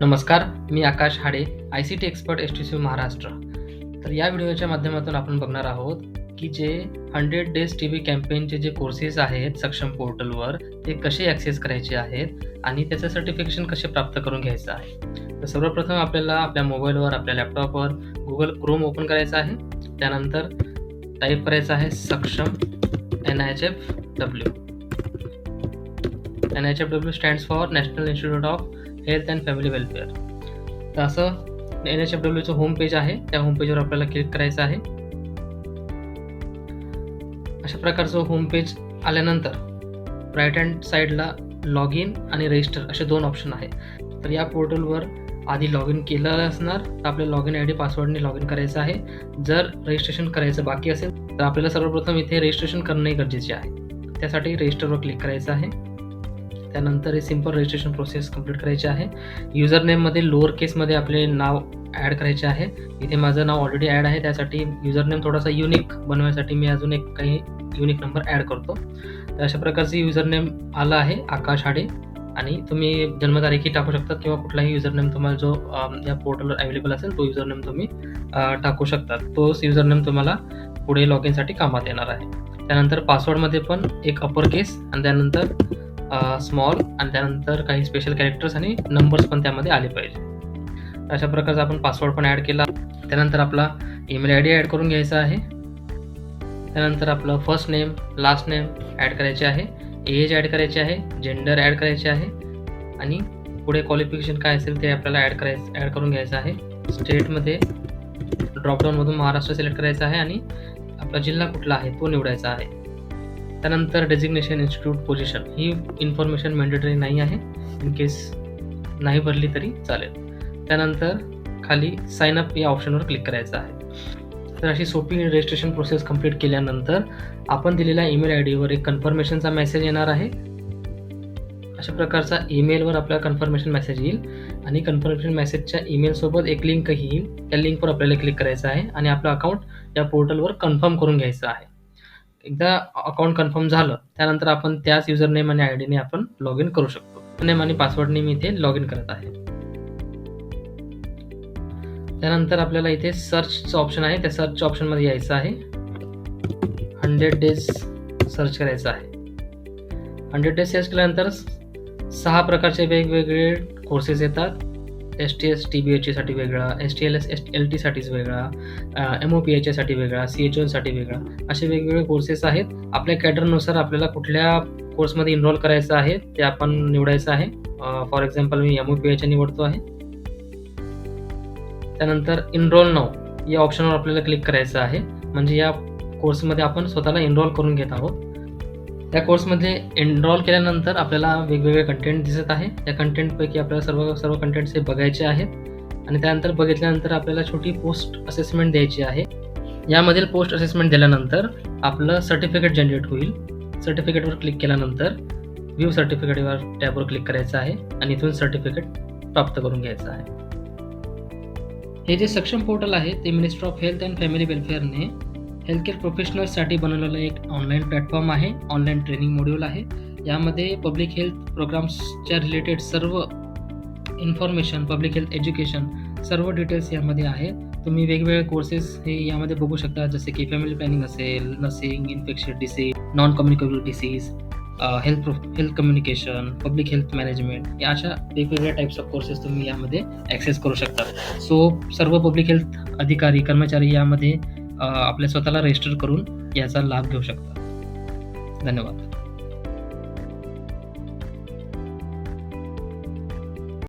नमस्कार मी Akash Hade I C T expert S T C Maharashtra. तर या व्हिडिओच्या माध्यमातून आपण बघणार आहोत की जे हंड्रेड डेज टी व्ही कॅम्पेनचे जे कोर्सेस आहेत सक्षम पोर्टलवर ते कसे ॲक्सेस करायचे आहेत आणि त्याचं सर्टिफिकेशन कसे प्राप्त करून घ्यायचं आहे. तर सर्वप्रथम आपल्याला आपल्या मोबाईलवर आपल्या लॅपटॉपवर गुगल क्रोम ओपन करायचं आहे. त्यानंतर टाईप करायचं आहे सक्षम N H F W N H F W stands for national institute of health and family welfare तर असं एन एच एफ डब्ल्यूचं होम पेज आहे. त्या होम पेजवर आपल्याला क्लिक करायचं आहे. अशा प्रकारचं होम पेज आल्यानंतर राईट हँड साईडला लॉग इन आणि रजिस्टर असे दोन ऑप्शन आहे तर या पोर्टलवर आधी लॉग इन केलं असणार तर आपल्या लॉग इन आय डी पासवर्डने लॉग इन करायचं आहे. जर रजिस्ट्रेशन करायचं बाकी असेल तर आपल्याला सर्वप्रथम इथे रजिस्ट्रेशन करणंही गरजेचे आहे. त्यासाठी रजिस्टरवर क्लिक करायचं आहे. त्यानंतर हे सिंपल रजिस्ट्रेशन प्रोसेस कंप्लीट करायची आहे. युजर नेममध्ये लोअर केसमध्ये आपले नाव ॲड करायचे आहे. इथे माझं नाव ऑलरेडी ॲड आहे. त्यासाठी युजर नेम थोडासा युनिक बनवण्यासाठी मी अजून एक काही युनिक नंबर ॲड करतो. तर अशा प्रकारचे युजर नेम आला आहे आकाश हाडे. आणि तुम्ही जन्मतारीखही टाकू शकता किंवा कुठलाही युजर नेम तुम्हाला जो या पोर्टलवर अवेलेबल असेल तो युजर नेम तुम्ही टाकू शकता तोच युजर नेम तुम्हाला पुढे लॉग इनसाठी कामात येणार आहे. त्यानंतर पासवर्डमध्ये पण एक अपर केस आणि त्यानंतर स्मॉल आणि त्यानंतर काही स्पेशल कॅरेक्टर्स आणि नंबर्स पण त्यामध्ये आले पाहिजे. अशा प्रकारचा आपण पासवर्ड पण ॲड केला. त्यानंतर आपला ईमेल आय डी ॲड करून घ्यायचा आहे. त्यानंतर आपलं first name last name add करायचे आहे. एज ॲड करायचे आहे. जेंडर ॲड करायचे आहे. आणि पुढे क्वालिफिकेशन काय असेल ते आपल्याला ॲड करायचं ॲड करून घ्यायचं आहे. स्टेटमध्ये ड्रॉपडाऊनमधून महाराष्ट्र सिलेक्ट करायचं आहे आणि आपला जिल्हा कुठला आहे तो निवडायचा आहे. त्यानंतर डेजिग्नेशन इन्स्टिट्यूट पोझिशन ही इन्फॉर्मेशन मॅन्डेटरी नाही आहे. इन केस नाही भरली तरी चालेल. त्यानंतर खाली साइन अप या ऑप्शनवर क्लिक करायचं आहे. तर अशी सोपी रजिस्ट्रेशन प्रोसेस कंप्लीट केल्यानंतर आपण दिलेल्या ईमेल आय डीवर एक कन्फर्मेशनचा मेसेज येणार आहे. अशा प्रकारचा ईमेलवर आपल्याला कन्फर्मेशन मेसेज येईल. आणि कन्फर्मेशन मेसेजच्या ईमेलसोबत एक लिंक येईल. त्या लिंकवर आपल्याला क्लिक करायचं आहे. आणि आपलं अकाउंट या पोर्टलवर कन्फर्म करून घ्यायचं आहे. एकदा अकाउंट कन्फर्म झालं त्यानंतर आपण त्याच युजर नेम आणि आय डीने आपण लॉग इन करू शकतो. नेम आणि पासवर्डने मी इथे लॉग इन करत आहे. त्यानंतर आपल्याला इथे सर्चचं ऑप्शन आहे. त्या सर्च ऑप्शनमध्ये यायचं आहे. हंड्रेड डेज सर्च करायचं आहे. हंड्रेड डेज सर्च केल्यानंतर सहा प्रकारचे वेगवेगळे कोर्सेस येतात. S T S T B H एसाठी वेगळा S T L S S L टीसाठीच वेगळा एम ओ पी एच एसाठी वेगळा सी एच ओसाठी वेगळा. असे वेगवेगळे कोर्सेस आहेत. आपल्या कॅटरनुसार आपल्याला कुठल्या कोर्समध्ये इनरोल करायचं आहे ते आपण निवडायचं आहे. फॉर एक्झाम्पल मी एम ओ पी एच निवडतो आहे. त्यानंतर इनरोल नाव या ऑप्शनवर आपल्याला क्लिक करायचं आहे. म्हणजे या कोर्समध्ये आपण स्वतःला इनरोल करून घेत आहोत. त्या कोर्समध्ये एनरोल केल्यानंतर आपल्याला वेगवेगळे कंटेंट दिसत आहे. त्या कंटेंटपैकी आपल्याला सर्व सर्व कंटेंट्स हे बघायचे आहेत. आणि त्यानंतर बघितल्यानंतर आपल्याला छोटी पोस्ट असेसमेंट द्यायची आहे. यामधील पोस्ट असेसमेंट दिल्यानंतर आपलं सर्टिफिकेट जनरेट होईल. सर्टिफिकेटवर क्लिक केल्यानंतर व्ह्यू सर्टिफिकेटवर टॅबवर क्लिक करायचं आहे आणि इथून सर्टिफिकेट प्राप्त करून घ्यायचं आहे. हे जे सक्षम पोर्टल आहे ते minister of health and family वेलफेअरने healthcare प्रोफेशनल्ससाठी बनवलेलं एक ऑनलाईन प्लॅटफॉर्म आहे. ऑनलाईन ट्रेनिंग मॉड्यूल आहे. यामध्ये पब्लिक हेल्थ प्रोग्राम्सच्या रिलेटेड सर्व इन्फॉर्मेशन पब्लिक हेल्थ एज्युकेशन सर्व डिटेल्स यामध्ये आहे. तुम्ही वेगवेगळे कोर्सेस हे यामध्ये बघू शकता. जसे की फॅमिली प्लॅनिंग असेल nursing infection disease non communicable disease health pro health communication public health management या अशा वेगवेगळ्या टाईप्स ऑफ कोर्सेस तुम्ही यामध्ये ॲक्सेस करू शकता. सो सर्व पब्लिक हेल्थ अधिकारी कर्मचारी यामध्ये आपल्या स्वतःला रजिस्टर करून याचा लाभ घेऊ शकता. धन्यवाद.